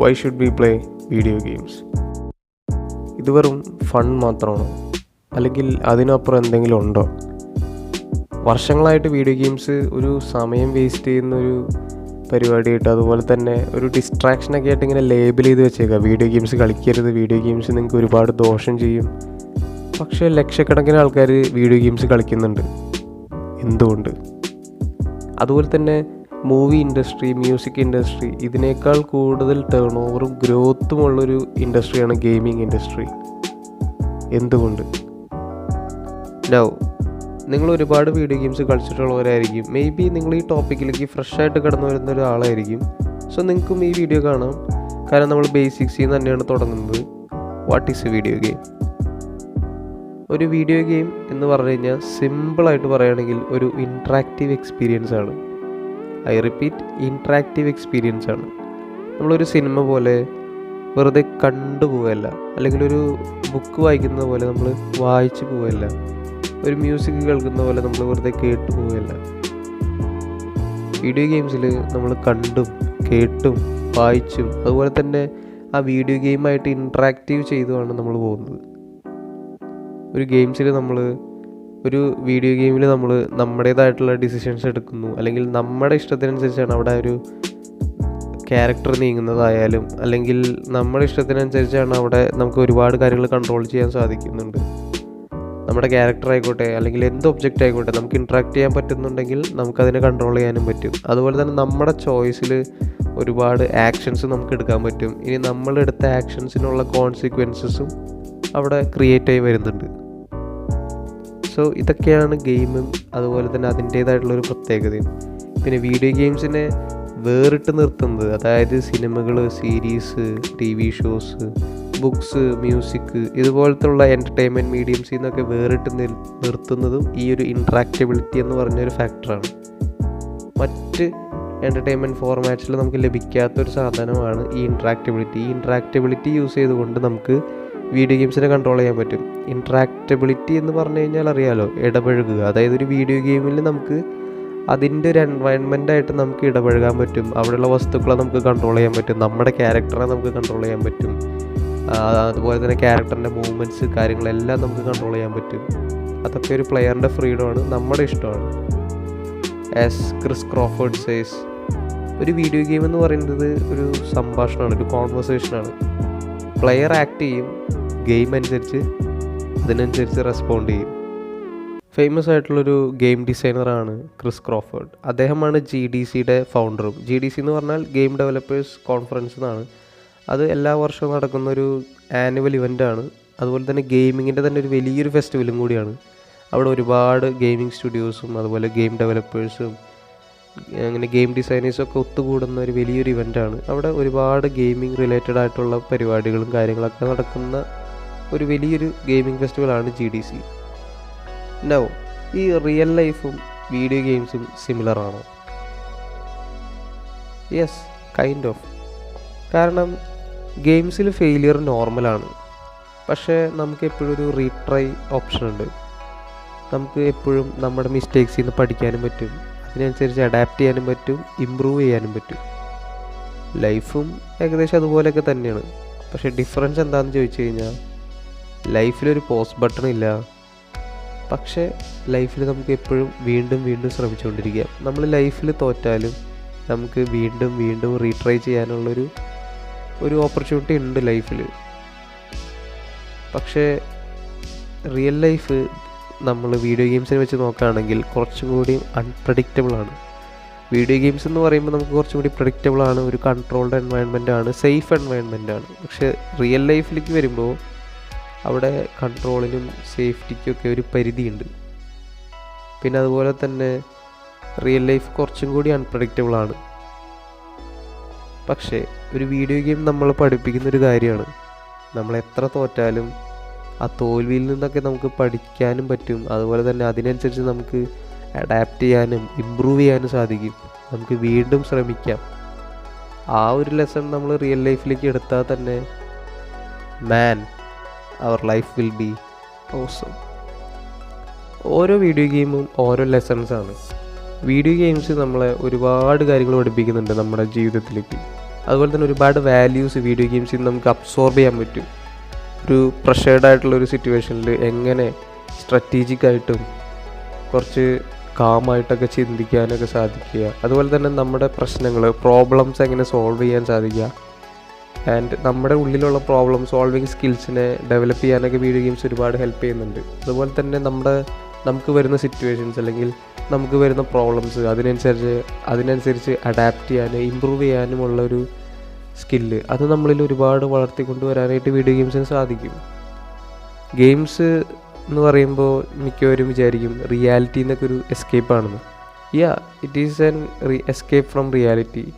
Why should be play video games ഇത് വെറും fun മാത്രമാണോ. അല്ലെങ്കിൽ അതിനപ്പുറം എന്തെങ്കിലും ഉണ്ടോ? വർഷങ്ങളായിട്ട് വീഡിയോ ഗെയിംസ് ഒരു സമയം വേസ്റ്റ് ചെയ്യുന്ന ഒരു പരിപാടിയായിട്ട് അതുപോലെ തന്നെ ഒരു ഡിസ്ട്രാക്ഷനൊക്കെ ആയിട്ട് ഇങ്ങനെ ലേബിൾ ചെയ്ത് വെച്ചേക്കുക വീഡിയോ ഗെയിംസ് കളിക്കരുത് വീഡിയോ ഗെയിംസ് നിങ്ങൾക്ക് ഒരുപാട് ദോഷം ചെയ്യും. പക്ഷേ ലക്ഷക്കണക്കിന് ആൾക്കാർ വീഡിയോ ഗെയിംസ് കളിക്കുന്നുണ്ട്. എന്തുകൊണ്ട്? അതുപോലെ തന്നെ മൂവി ഇൻഡസ്ട്രി മ്യൂസിക് ഇൻഡസ്ട്രി ഇതിനേക്കാൾ കൂടുതൽ ടേൺ ഓവറും ഗ്രോത്തും ഉള്ളൊരു ഇൻഡസ്ട്രിയാണ് ഗെയിമിംഗ് ഇൻഡസ്ട്രി എന്തുകൊണ്ട്? നൗ നിങ്ങൾ ഒരുപാട് വീഡിയോ ഗെയിംസ് കളിച്ചിട്ടുള്ളവരായിരിക്കും. മേ ബി നിങ്ങൾ ഈ ടോപ്പിക്കിലേക്ക് ഫ്രഷായിട്ട് കടന്നു വരുന്ന ഒരാളായിരിക്കും. സോ നിങ്ങൾക്കും ഈ വീഡിയോ കാണാം. കാരണം നമ്മൾ ബേസിക്സിൽ നിന്ന് തന്നെയാണ് തുടങ്ങുന്നത്. What is a video game ഒരു വീഡിയോ ഗെയിം എന്ന് പറഞ്ഞു കഴിഞ്ഞാൽ സിമ്പിളായിട്ട് പറയുകയാണെങ്കിൽ ഒരു ഇൻട്രാക്റ്റീവ് എക്സ്പീരിയൻസ് ആണ്. ഐ റിപ്പീറ്റ് ഇൻട്രാക്റ്റീവ് എക്സ്പീരിയൻസ് ആണ്. നമ്മളൊരു സിനിമ പോലെ വെറുതെ കണ്ടു പോവല്ല. അല്ലെങ്കിൽ ഒരു ബുക്ക് വായിക്കുന്ന പോലെ നമ്മൾ വായിച്ചു പോവല്ല. ഒരു മ്യൂസിക് കേൾക്കുന്ന പോലെ നമ്മൾ വെറുതെ കേട്ടു പോവല്ല. വീഡിയോ ഗെയിംസിൽ നമ്മൾ കണ്ടും കേട്ടും വായിച്ചും അതുപോലെ തന്നെ ആ വീഡിയോ ഗെയിമായിട്ട് ഇൻട്രാക്റ്റീവ് ചെയ്തുമാണ് നമ്മൾ പോകുന്നത്. ഒരു ഗെയിംസിൽ നമ്മൾ ഒരു വീഡിയോ ഗെയിമിൽ നമ്മൾ നമ്മുടേതായിട്ടുള്ള ഡിസിഷൻസ് എടുക്കുന്നു. അല്ലെങ്കിൽ നമ്മുടെ ഇഷ്ടത്തിനനുസരിച്ചാണ് അവിടെ ഒരു ക്യാരക്ടർ നീങ്ങുന്നതായാലും അല്ലെങ്കിൽ നമ്മുടെ ഇഷ്ടത്തിനനുസരിച്ചാണ് അവിടെ നമുക്ക് ഒരുപാട് കാര്യങ്ങൾ കൺട്രോൾ ചെയ്യാൻ സാധിക്കുന്നുണ്ട്. നമ്മുടെ ക്യാരക്ടർ ആയിക്കോട്ടെ അല്ലെങ്കിൽ എന്ത് ഒബ്ജക്റ്റ് ആയിക്കോട്ടെ നമുക്ക് ഇൻട്രാക്ട് ചെയ്യാൻ പറ്റുന്നുണ്ടെങ്കിൽ നമുക്കതിനെ കൺട്രോൾ ചെയ്യാനും പറ്റും. അതുപോലെ തന്നെ നമ്മുടെ ചോയ്സിൽ ഒരുപാട് ആക്ഷൻസ് നമുക്ക് എടുക്കാൻ പറ്റും. ഇനി നമ്മളെടുത്ത ആക്ഷൻസിനുള്ള കോൺസിക്വൻസസും അവിടെ ക്രിയേറ്റ് ആയി വരുന്നുണ്ട്. സോ ഇതൊക്കെയാണ് ഗെയിമും അതുപോലെ തന്നെ അതിന്റേതായിട്ടുള്ളൊരു പ്രത്യേകതയും. പിന്നെ വീഡിയോ ഗെയിംസിനെ വേറിട്ട് നിർത്തുന്നത് അതായത് സിനിമകൾ series T V shows books music ഇതുപോലത്തുള്ള entertainment മീഡിയംസിൽ നിന്നൊക്കെ വേറിട്ട് നിർത്തുന്നതും ഈ ഒരു ഇൻട്രാക്റ്റബിലിറ്റി എന്ന് പറഞ്ഞൊരു ഫാക്ടറാണ് മറ്റ് എന്റർടൈൻമെന്റ് ഫോർമാറ്റ്സിൽ നമുക്ക് ലഭിക്കാത്തൊരു സാധനമാണ് ഈ ഇൻട്രാക്റ്റബിലിറ്റി ഈ ഇൻട്രാക്റ്റബിലിറ്റി യൂസ് ചെയ്തുകൊണ്ട് നമുക്ക് വീഡിയോ ഗെയിംസിനെ കൺട്രോൾ ചെയ്യാൻ പറ്റും. ഇൻട്രാക്റ്റബിലിറ്റി എന്ന് പറഞ്ഞു കഴിഞ്ഞാൽ അറിയാലോ ഇടപഴകുക. അതായത് ഒരു വീഡിയോ ഗെയിമിൽ നമുക്ക് അതിന്റെ ഒരു എൻവയൺമെന്റ് ആയിട്ട് നമുക്ക് ഇടപഴകാൻ പറ്റും. അവിടെയുള്ള വസ്തുക്കളെ നമുക്ക് കൺട്രോൾ ചെയ്യാൻ പറ്റും. നമ്മുടെ ക്യാരക്ടറെ നമുക്ക് കൺട്രോൾ ചെയ്യാൻ പറ്റും. അതുപോലെ തന്നെ ക്യാരക്ടറിന്റെ മൂവ്മെന്റ്സ് കാര്യങ്ങളെല്ലാം നമുക്ക് കൺട്രോൾ ചെയ്യാൻ പറ്റും. അതൊക്കെ ഒരു പ്ലെയറിന്റെ ഫ്രീഡമാണ് നമ്മുടെ ഇഷ്ടമാണ്. ആസ് ക്രിസ് ക്രോഫോർഡ് സേസ് ഒരു വീഡിയോ ഗെയിം എന്ന് പറയുന്നത് ഒരു സംഭാഷണമാണ് ഒരു കോൺവെർസേഷനാണ് പ്ലെയർ ആക്ട് ചെയ്യും ഗെയിം അനുസരിച്ച് അതിനനുസരിച്ച് റെസ്പോണ്ട് ചെയ്യും. ഫേമസ് ആയിട്ടുള്ളൊരു ഗെയിം ഡിസൈനറാണ് ക്രിസ് ക്രോഫേർഡ് അദ്ദേഹമാണ് ജി ഡി സിയുടെ ഫൗണ്ടറും ജി ഡി സി എന്ന് പറഞ്ഞാൽ ഗെയിം ഡെവലപ്പേഴ്സ് കോൺഫറൻസ് എന്നാണ്. അത് എല്ലാ വർഷവും നടക്കുന്ന ഒരു ആനുവൽ ഇവന്റാണ് അതുപോലെ തന്നെ ഗെയിമിങ്ങിന്റെ തന്നെ ഒരു വലിയൊരു ഫെസ്റ്റിവലും കൂടിയാണ്. അവിടെ ഒരുപാട് ഗെയിമിംഗ് സ്റ്റുഡിയോസും അതുപോലെ ഗെയിം ഡെവലപ്പേഴ്സും അങ്ങനെ ഗെയിം ഡിസൈനേഴ്സൊക്കെ ഒത്തുകൂടുന്ന ഒരു വലിയൊരു ഇവന്റാണ് അവിടെ ഒരുപാട് ഗെയിമിംഗ് റിലേറ്റഡ് ആയിട്ടുള്ള പരിപാടികളും കാര്യങ്ങളൊക്കെ നടക്കുന്ന ഒരു വലിയൊരു ഗെയിമിംഗ് ഫെസ്റ്റിവലാണ് ജി ഡി സി നോ ഈ റിയൽ ലൈഫും വീഡിയോ ഗെയിംസും സിമിലർ ആണോ? യെസ് കൈൻഡ് ഓഫ് കാരണം ഗെയിംസിൽ ഫെയിലിയർ നോർമലാണ് പക്ഷേ നമുക്ക് എപ്പോഴും ഒരു റീട്രൈ ഓപ്ഷൻ ഉണ്ട്. നമുക്ക് എപ്പോഴും നമ്മുടെ മിസ്റ്റേക്സിൽ നിന്ന് പഠിക്കാനും പറ്റും. അതിനനുസരിച്ച് അഡാപ്റ്റ് ചെയ്യാനും പറ്റും ഇമ്പ്രൂവ് ചെയ്യാനും പറ്റും. ലൈഫും ഏകദേശം അതുപോലെയൊക്കെ തന്നെയാണ്. പക്ഷേ ഡിഫറൻസ് എന്താണെന്ന് ചോദിച്ചു കഴിഞ്ഞാൽ ലൈഫിലൊരു പോസ് ബട്ടൺ ഇല്ല. പക്ഷേ ലൈഫിൽ നമുക്ക് എപ്പോഴും വീണ്ടും വീണ്ടും ശ്രമിച്ചുകൊണ്ടിരിക്കുക. നമ്മൾ ലൈഫിൽ തോറ്റാലും നമുക്ക് വീണ്ടും വീണ്ടും റീട്രൈ ചെയ്യാനുള്ളൊരു ഒരു ഓപ്പർച്യൂണിറ്റി ഉണ്ട് ലൈഫിൽ പക്ഷേ റിയൽ ലൈഫ് നമ്മൾ വീഡിയോ ഗെയിംസിനെ വെച്ച് നോക്കുകയാണെങ്കിൽ കുറച്ചും കൂടി അൺപ്രഡിക്റ്റബിൾ ആണ്. വീഡിയോ ഗെയിംസ് എന്ന് പറയുമ്പോൾ നമുക്ക് കുറച്ചും കൂടി പ്രഡിക്റ്റബിൾ ആണ് ഒരു കൺട്രോൾഡ് എൻവയൺമെന്റ് ആണ് സേഫ് എൻവയൺമെന്റ് ആണ്. പക്ഷേ റിയൽ ലൈഫിലേക്ക് വരുമ്പോൾ അവിടെ കൺട്രോളിനും സേഫ്റ്റിക്കും ഒക്കെ ഒരു പരിധിയുണ്ട്. പിന്നെ അതുപോലെ തന്നെ റിയൽ ലൈഫ് കുറച്ചും കൂടി അൺപ്രഡിക്റ്റബിൾ ആണ്. പക്ഷേ ഒരു വീഡിയോ ഗെയിം നമ്മൾ പഠിപ്പിക്കുന്ന ഒരു കാര്യമാണ്. നമ്മൾ എത്ര തോറ്റാലും ആ തോൽവിയിൽ നിന്നൊക്കെ നമുക്ക് പഠിക്കാനും പറ്റും. അതുപോലെ തന്നെ അതിനനുസരിച്ച് നമുക്ക് അഡാപ്റ്റ് ചെയ്യാനും ഇമ്പ്രൂവ് ചെയ്യാനും സാധിക്കും. നമുക്ക് വീണ്ടും ശ്രമിക്കാം. ആ ഒരു ലെസൺ നമ്മൾ റിയൽ ലൈഫിലേക്ക് എടുത്താൽ തന്നെ man our life will be awesome ഓരോ വീഡിയോ ഗെയിമും ഓരോ ലെസൺസ് ആണ്. വീഡിയോ ഗെയിംസ് നമ്മളെ ഒരുപാട് കാര്യങ്ങൾ പഠിപ്പിക്കുന്നുണ്ട് നമ്മുടെ ജീവിതത്തിലേക്ക്. അതുപോലെ തന്നെ ഒരുപാട് വാല്യൂസ് വീഡിയോ ഗെയിംസിൽ നമുക്ക് അബ്സോർബ് ചെയ്യാൻ പറ്റും. ഒരു പ്രഷേർഡ് ആയിട്ടുള്ള ഒരു സിറ്റുവേഷനിൽ എങ്ങനെ സ്ട്രാറ്റജിക് ആയിട്ടും കുറച്ച് കാമായിട്ടൊക്കെ ചിന്തിക്കാനൊക്കെ സാധിക്കുക. അതുപോലെ തന്നെ നമ്മുടെ പ്രശ്നങ്ങൾ പ്രോബ്ലംസ് എങ്ങനെ സോൾവ് ചെയ്യാൻ സാധിക്കുക. ആൻഡ് നമ്മുടെ ഉള്ളിലുള്ള പ്രോബ്ലം സോൾവിങ് സ്കിൽസിനെ ഡെവലപ്പ് ചെയ്യാനൊക്കെ വീഡിയോ ഗെയിംസ് ഒരുപാട് ഹെൽപ്പ് ചെയ്യുന്നുണ്ട്. അതുപോലെ തന്നെ നമ്മുടെ നമുക്ക് വരുന്ന സിറ്റുവേഷൻസ് അല്ലെങ്കിൽ നമുക്ക് വരുന്ന പ്രോബ്ലംസ് അതിനനുസരിച്ച് അതിനനുസരിച്ച് അഡാപ്റ്റ് ചെയ്യാനും ഇമ്പ്രൂവ് ചെയ്യാനുമുള്ള ഒരു സ്കില്ല്. അത് നമ്മളിൽ ഒരുപാട് വളർത്തിക്കൊണ്ടുവരാനായിട്ട് വീഡിയോ ഗെയിംസിന് സാധിക്കും. ഗെയിംസ് എന്ന് പറയുമ്പോൾ മിക്കവരും വിചാരിക്കും റിയാലിറ്റി എന്നൊക്കെ ഒരു എസ്കേപ്പ് ആണെന്ന്. Yeah it is an escape from reality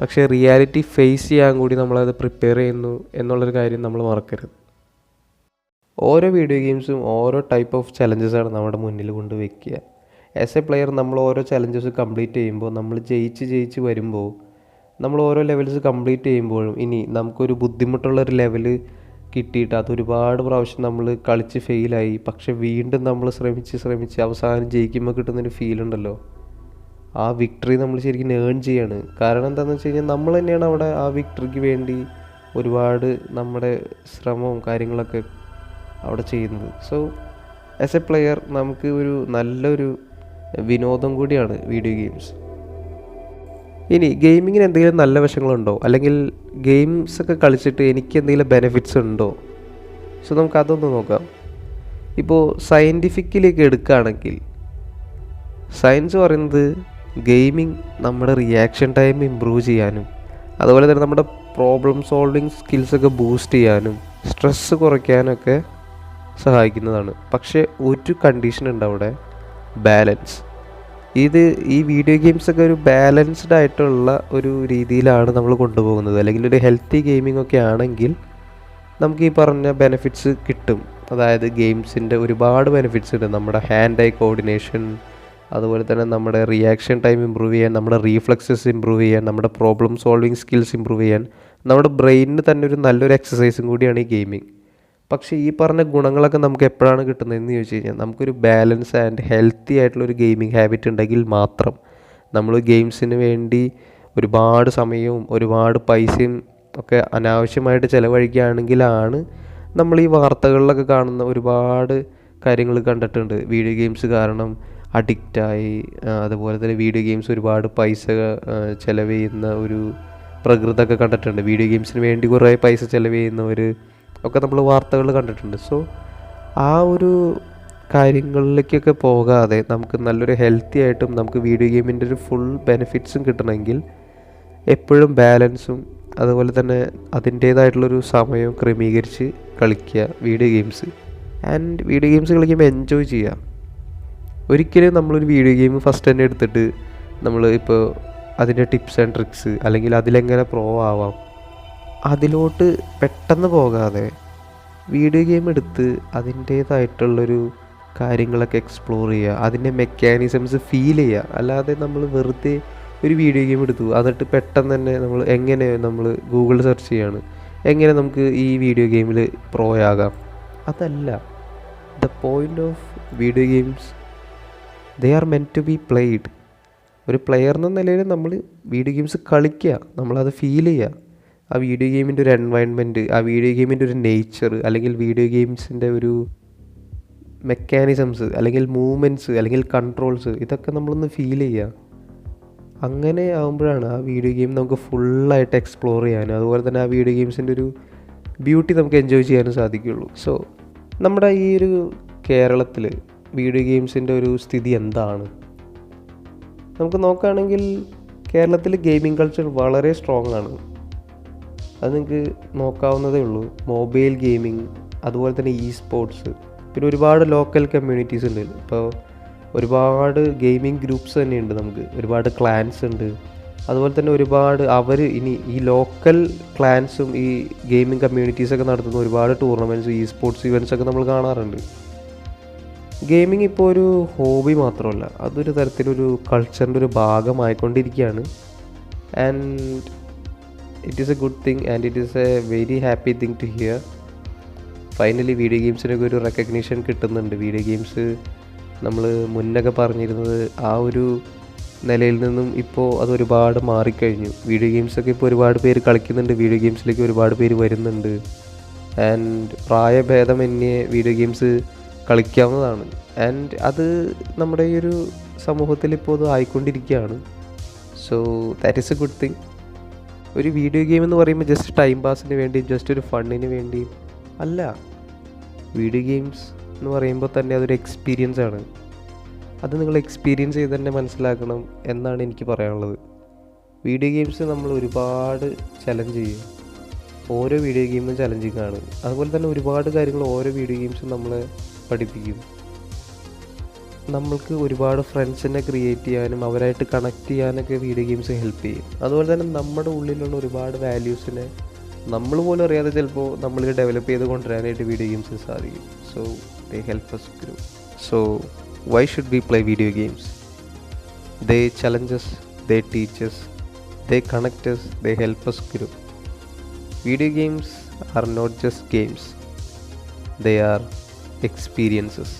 പക്ഷേ റിയാലിറ്റി ഫേസ് ചെയ്യാൻ കൂടി നമ്മളത് പ്രിപ്പയർ ചെയ്യുന്നു എന്നുള്ളൊരു കാര്യം നമ്മൾ മറക്കരുത്. ഓരോ വീഡിയോ ഗെയിംസും ഓരോ ടൈപ്പ് ഓഫ് ചലഞ്ചസാണ് നമ്മുടെ മുന്നിൽ കൊണ്ട് വെക്കുക. ആസ് എ പ്ലെയർ നമ്മൾ ഓരോ ചലഞ്ചസ് കംപ്ലീറ്റ് ചെയ്യുമ്പോൾ നമ്മൾ ജയിച്ച് ജയിച്ച് വരുമ്പോൾ നമ്മൾ ഓരോ ലെവൽസ് കംപ്ലീറ്റ് ചെയ്യുമ്പോഴും ഇനി നമുക്കൊരു ബുദ്ധിമുട്ടുള്ള ഒരു ലെവൽ കിട്ടിയിട്ട് അത് ഒരുപാട് പ്രാവശ്യം നമ്മൾ കളിച്ച് ഫെയിലായി പക്ഷെ വീണ്ടും നമ്മൾ ശ്രമിച്ച് ശ്രമിച്ച് അവസാനം ജയിക്കുമ്പോൾ കിട്ടുന്നൊരു ഫീൽ ഉണ്ടല്ലോ. ആ വിക്ടറി നമ്മൾ ശരിക്കും ഏൺ ചെയ്യാണ്. കാരണം എന്താണെന്ന് വെച്ച് കഴിഞ്ഞാൽ നമ്മൾ തന്നെയാണ് അവിടെ ആ വിക്ടറിക്ക് വേണ്ടി ഒരുപാട് നമ്മുടെ ശ്രമവും കാര്യങ്ങളൊക്കെ അവിടെ ചെയ്യുന്നത്. സോ ആസ് എ പ്ലെയർ നമുക്ക് ഒരു നല്ലൊരു വിനോദം കൂടിയാണ് വീഡിയോ ഗെയിംസ് ഇനി ഗെയിമിങ്ങിന് എന്തെങ്കിലും നല്ല വശങ്ങളുണ്ടോ? അല്ലെങ്കിൽ ഗെയിംസ് ഒക്കെ കളിച്ചിട്ട് എനിക്ക് എന്തെങ്കിലും ബെനിഫിറ്റ്സ് ഉണ്ടോ? സോ നമുക്ക് അതൊന്ന് നോക്കാം. ഇപ്പോൾ സയന്റിഫിക്കിലേക്ക് എടുക്കുകയാണെങ്കിൽ സയൻസ് പറയുന്നത് ഗെയിമിംഗ് നമ്മുടെ റിയാക്ഷൻ ടൈം ഇമ്പ്രൂവ് ചെയ്യാനും അതുപോലെ തന്നെ നമ്മുടെ പ്രോബ്ലം സോൾവിങ് സ്കിൽസൊക്കെ ബൂസ്റ്റ് ചെയ്യാനും സ്ട്രെസ്സ് കുറയ്ക്കാനൊക്കെ സഹായിക്കുന്നതാണ്. പക്ഷേ ഒരു കണ്ടീഷൻ ഉണ്ട് അവിടെ ബാലൻസ് ഇത് ഈ വീഡിയോ ഗെയിംസ് ഒക്കെ ഒരു ബാലൻസ്ഡ് ആയിട്ടുള്ള ഒരു രീതിയിലാണ് നമ്മൾ കൊണ്ടുപോകുന്നത്. അല്ലെങ്കിൽ ഒരു ഹെൽത്തി ഗെയിമിംഗ് ഒക്കെ ആണെങ്കിൽ നമുക്ക് ഈ പറഞ്ഞ ബെനിഫിറ്റ്സ് കിട്ടും. അതായത് ഗെയിംസിന്റെ ഒരുപാട് ബെനിഫിറ്റ്സ് ഉണ്ട്. നമ്മുടെ ഹാൻഡ് ഐ കോർഡിനേഷൻ അതുപോലെ തന്നെ നമ്മുടെ റിയാക്ഷൻ ടൈം ഇമ്പ്രൂവ് ചെയ്യാൻ നമ്മുടെ റീഫ്ലക്സസ് ഇമ്പ്രൂവ് ചെയ്യാൻ നമ്മുടെ പ്രോബ്ലം സോൾവിങ് സ്കിൽസ് ഇമ്പ്രൂവ് ചെയ്യാൻ നമ്മുടെ ബ്രെയിനിന് തന്നെ ഒരു നല്ലൊരു എക്സസൈസും കൂടിയാണ് ഈ ഗെയിമിംഗ് പക്ഷേ ഈ പറഞ്ഞ ഗുണങ്ങളൊക്കെ നമുക്ക് എപ്പോഴാണ് കിട്ടുന്നതെന്ന് ചോദിച്ചു കഴിഞ്ഞാൽ നമുക്കൊരു ബാലൻസ് ആൻഡ് ഹെൽത്തി ആയിട്ടുള്ള ഒരു ഗെയിമിംഗ് ഹാബിറ്റ് ഉണ്ടെങ്കിൽ മാത്രം നമ്മൾ ഗെയിംസിന് വേണ്ടി ഒരുപാട് സമയവും ഒരുപാട് പൈസയും ഒക്കെ അനാവശ്യമായിട്ട് ചിലവഴിക്കുകയാണെങ്കിലാണ് നമ്മൾ ഈ വാർത്തകളിലൊക്കെ കാണുന്ന ഒരുപാട് കാര്യങ്ങൾ കണ്ടിട്ടുണ്ട്. വീഡിയോ ഗെയിംസ് കാരണം അഡിക്റ്റായി അതുപോലെ തന്നെ വീഡിയോ ഗെയിംസ് ഒരുപാട് പൈസ ചിലവ് ചെയ്യുന്ന ഒരു പ്രകൃതമൊക്കെ കണ്ടിട്ടുണ്ട്. വീഡിയോ ഗെയിംസിന് വേണ്ടി കുറേ പൈസ ചിലവ് ചെയ്യുന്നവർ ഒക്കെ നമ്മൾ വാർത്തകൾ കണ്ടിട്ടുണ്ട്. സോ ആ ഒരു കാര്യങ്ങളിലേക്കൊക്കെ പോകാതെ നമുക്ക് നല്ലൊരു ഹെൽത്തി ആയിട്ടും നമുക്ക് വീഡിയോ ഗെയിമിന്റെ ഒരു ഫുൾ ബെനിഫിറ്റ്സും കിട്ടണമെങ്കിൽ എപ്പോഴും ബാലൻസും അതുപോലെ തന്നെ അതിന്റേതായിട്ടുള്ളൊരു സമയവും ക്രമീകരിച്ച് കളിക്കുക video games and video games കളിക്കുമ്പോൾ എൻജോയ് ചെയ്യുക. ഒരിക്കലും നമ്മളൊരു വീഡിയോ ഗെയിം ഫസ്റ്റ് തന്നെ എടുത്തിട്ട് നമ്മൾ ഇപ്പോൾ അതിന്റെ ടിപ്സ് ആൻഡ് ട്രിക്സ് അല്ലെങ്കിൽ അതിലെങ്ങനെ പ്രോ ആവാം അതിലോട്ട് പെട്ടെന്ന് പോകാതെ വീഡിയോ ഗെയിം എടുത്ത് അതിന്റേതായിട്ടുള്ളൊരു കാര്യങ്ങളൊക്കെ എക്സ്പ്ലോർ ചെയ്യുക അതിന്റെ മെക്കാനിസംസ് ഫീൽ ചെയ്യുക. അല്ലാതെ നമ്മൾ വെറുതെ ഒരു വീഡിയോ ഗെയിം എടുത്തു എന്നിട്ട് പെട്ടെന്ന് തന്നെ നമ്മൾ എങ്ങനെ നമ്മൾ ഗൂഗിളിൽ സെർച്ച് ചെയ്യാണ് എങ്ങനെ നമുക്ക് ഈ വീഡിയോ ഗെയിമിൽ പ്രോ ആകാം. അതല്ല the point of video games they are meant to be played ഒരു പ്ലെയർ എന്ന നിലയിൽ നമ്മൾ വീഡിയോ ഗെയിംസ് കളിക്കുക നമ്മളത് ഫീൽ ചെയ്യുക. ആ വീഡിയോ ഗെയിമിന്റെ ഒരു എൻവയൺമെന്റ് ആ വീഡിയോ ഗെയിമിന്റെ ഒരു നേച്ചർ അല്ലെങ്കിൽ വീഡിയോ ഗെയിംസിന്റെ ഒരു മെക്കാനിസംസ് അല്ലെങ്കിൽ മൂവ്മെന്റ്സ് അല്ലെങ്കിൽ കൺട്രോൾസ് ഇതൊക്കെ നമ്മളൊന്ന് ഫീൽ ചെയ്യുക. അങ്ങനെ ആകുമ്പോഴാണ് ആ വീഡിയോ ഗെയിം നമുക്ക് ഫുള്ളായിട്ട് എക്സ്പ്ലോർ ചെയ്യാനും അതുപോലെ തന്നെ ആ വീഡിയോ ഗെയിംസിന്റെ ഒരു ബ്യൂട്ടി നമുക്ക് എൻജോയ് ചെയ്യാനും സാധിക്കുകയുള്ളൂ. സോ നമ്മുടെ ഈ ഒരു കേരളത്തിൽ വീഡിയോ ഗെയിംസിന്റെ ഒരു സ്ഥിതി എന്താണ്? നമുക്ക് നോക്കുകയാണെങ്കിൽ കേരളത്തിൽ ഗെയിമിംഗ് കൾച്ചർ വളരെ സ്ട്രോങ് ആണ്. അത് നിങ്ങൾക്ക് നോക്കാവുന്നതേ ഉള്ളൂ. മൊബൈൽ ഗെയിമിംഗ് അതുപോലെ തന്നെ ഇ സ്പോർട്സ് പിന്നെ ഒരുപാട് ലോക്കൽ കമ്മ്യൂണിറ്റീസ് ഉണ്ട്. ഇപ്പോൾ ഒരുപാട് ഗെയിമിംഗ് ഗ്രൂപ്പ്സ് തന്നെയുണ്ട് നമുക്ക്. ഒരുപാട് ക്ലാൻസ് ഉണ്ട്. അതുപോലെ തന്നെ ഒരുപാട് അവർ ഇനി ഈ ലോക്കൽ ക്ലാൻസും ഈ ഗെയിമിംഗ് കമ്മ്യൂണിറ്റീസൊക്കെ നടത്തുന്ന ഒരുപാട് ടൂർണമെന്റ്സ് ഈ സ്പോർട്സ് ഇവന്റ്സ് ഒക്കെ നമ്മൾ കാണാറുണ്ട്. ഗെയിമിംഗ് ഇപ്പോൾ ഒരു ഹോബി മാത്രമല്ല. അതൊരു തരത്തിലൊരു കൾച്ചറിന്റെ ഒരു ഭാഗമായിക്കൊണ്ടിരിക്കുകയാണ്. And it is a good thing and it is a very happy thing to hear finally video ഗെയിംസിനൊക്കെ ഒരു റെക്കഗ്നീഷൻ കിട്ടുന്നുണ്ട്. വീഡിയോ ഗെയിംസ് നമ്മൾ മുന്നൊക്കെ പറഞ്ഞിരുന്നത് ആ ഒരു നിലയിൽ നിന്നും ഇപ്പോൾ അത് ഒരുപാട് മാറിക്കഴിഞ്ഞു. വീഡിയോ ഗെയിംസൊക്കെ ഇപ്പോൾ ഒരുപാട് പേര് കളിക്കുന്നുണ്ട്. വീഡിയോ ഗെയിംസിലേക്ക് ഒരുപാട് പേര് വരുന്നുണ്ട്. ആൻഡ് പ്രായഭേദമന്യേ വീഡിയോ ഗെയിംസ് കളിക്കാവുന്നതാണ്. ആൻഡ് അത് നമ്മുടെ ഈ ഒരു സമൂഹത്തിൽ ഇപ്പോൾ അത് ആയിക്കൊണ്ടിരിക്കുകയാണ്. So that is a good thing ഒരു വീഡിയോ ഗെയിം എന്ന് പറയുമ്പോൾ ജസ്റ്റ് ടൈം പാസിന് വേണ്ടി ജസ്റ്റ് ഒരു ഫണ്ണിന് വേണ്ടി അല്ല വീഡിയോ ഗെയിംസ് എന്ന് പറയുമ്പോൾ തന്നെ അതൊരു എക്സ്പീരിയൻസ് ആണ്. അത് നിങ്ങൾ എക്സ്പീരിയൻസ് ചെയ്ത് തന്നെ മനസ്സിലാക്കണം എന്നാണ് എനിക്ക് പറയാനുള്ളത്. വീഡിയോ ഗെയിംസ് നമ്മൾ ഒരുപാട് ചലഞ്ച് ചെയ്യും. ഓരോ വീഡിയോ ഗെയിമും ചലഞ്ചിങ് ആണ്. അതുപോലെ തന്നെ ഒരുപാട് കാര്യങ്ങൾ ഓരോ വീഡിയോ ഗെയിംസും നമ്മളെ പഠിപ്പിക്കും. നമ്മൾക്ക് ഒരുപാട് ഫ്രണ്ട്സിനെ ക്രിയേറ്റ് ചെയ്യാനും അവരായിട്ട് കണക്ട് ചെയ്യാനൊക്കെ വീഡിയോ ഗെയിംസ് ഹെൽപ്പ് ചെയ്യും. അതുപോലെ തന്നെ നമ്മുടെ ഉള്ളിലുള്ള ഒരുപാട് വാല്യൂസിനെ നമ്മൾ പോലും അറിയാതെ ചിലപ്പോൾ നമ്മൾ ഡെവലപ്പ് ചെയ്ത് കൊണ്ടുവരാനായിട്ട് വീഡിയോ ഗെയിംസ് സാധിക്കും. So they help us grow so why should be play video games they challenges they teachers they connectors they help us grow video games are not just games they are experiences.